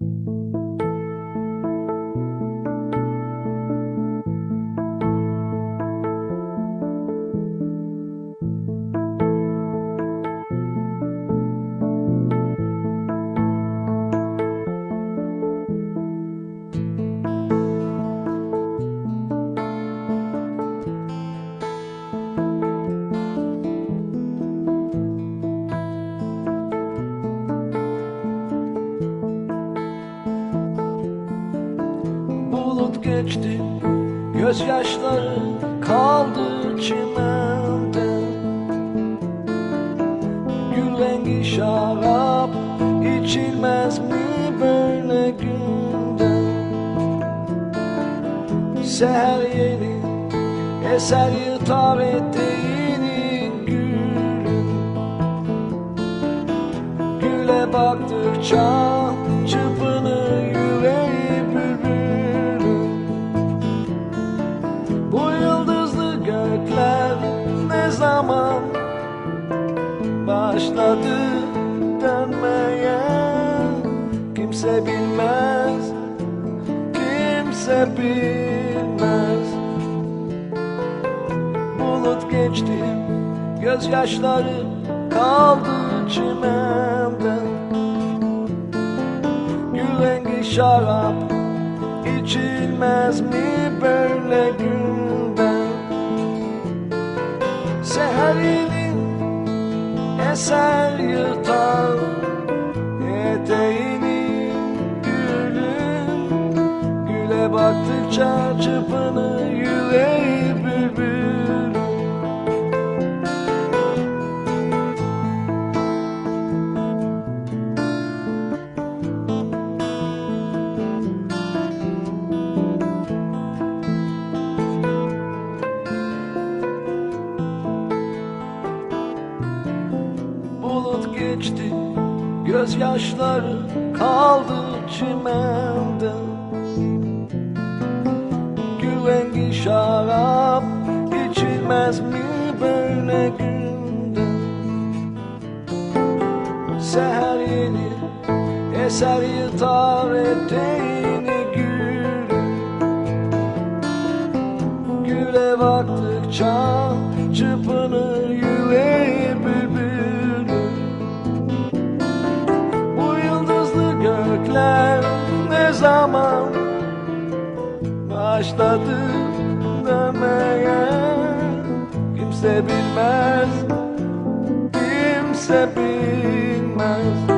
Bulut geçti. Gözyaşları kaldı çimende. Gül rengi şarap içilmez mi böyle günde? Seher yeni eser yırtar eteğini gülün Güle baktıkça başladı dönmeye. Kimse bilmez, kimse bilmez. Bulut geçti, gözyaşları kaldı çimende Gül rengi şarap içilmez mi böyle günde? Seherinin eser yırtar. Eteğini gülün Güle baktıkça çırpınır Bulut geçti Gözyaşları kaldı çimende. Gül rengi şarap içilmez mi böyle günde? Seher yeni eser yırtar eteğini gül Güle baktıkça çırpınır yüreği zaman başladı demeye. Kimse bilmez, kimse bilmez